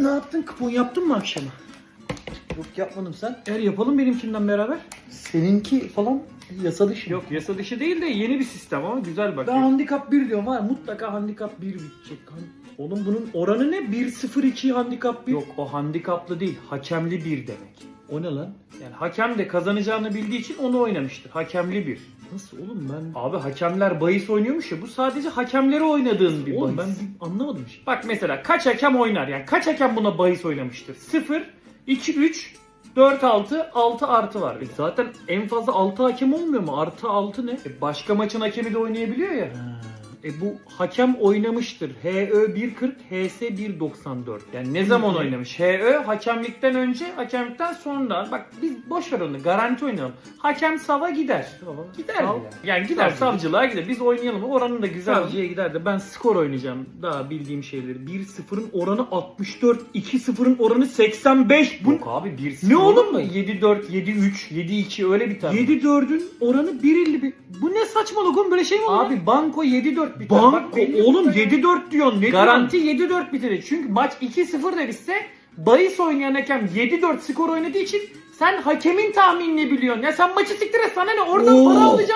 Ne yaptın? Kupon yaptın mı akşama? Yok yapmadım sen. Eğer yapalım benimkinden beraber. Seninki falan yasa dışı. Yok yasa dışı değil de yeni bir sistem ama güzel bak. Ben handikap 1 diyorum var. Mutlaka handikap 1 bitecek. Oğlum bunun oranı ne? 1-0-2 handikap 1. Yok o handikaplı değil, hakemli bir demek. O ne lan? Yani hakem de kazanacağını bildiği için onu oynamıştır. Hakemli bir. Nasıl oğlum ben... Abi hakemler bahis oynuyormuş ya bu sadece hakemleri oynadığın bir Oğlum bahis. ben bir anlamadım işte. Bak mesela kaç hakem oynar yani kaç hakem buna bahis oynamıştır? 0, 2, 3, 4, 6, 6 artı var. E zaten en fazla 6 hakem olmuyor mu? Artı 6 ne? E başka maçın hakemi de oynayabiliyor ya. Ha. E bu hakem oynamıştır. HÖ 1.40, HS 1.94. Yani ne zaman oynamış? HÖ hakemlikten önce, hakemlikten sonra. Bak biz boş ver onu. Garanti oynayalım. Hakem sava gider. Gider Sav-? Yani gider Savcı. savcılığa gider. Biz oynayalım. Oranın da güzel. Savcı. Savcıya gider de ben skor oynayacağım. Daha bildiğim şeyleri. 1-0'ın oranı 64, 2-0'ın oranı 85. Bu Yok abi 1-0 ne olur mu? 7-4, 7-3, 7-2 öyle bir tane. 7-4'ün oranı 1.51. Bu ne saçmalık oğlum böyle şey mi olur? Abi banko 7-4 biter. Banko Bak belli oğlum biter. 7-4 diyorsun. Ne Garanti Garanti 7-4 bitirir. Çünkü maç 2-0 da bitse bahis oynayan hakem 7-4 skor oynadığı için sen hakemin tahminini biliyorsun. Ya sen maçı siktir et sana ne oradan Oo. para alacaksın.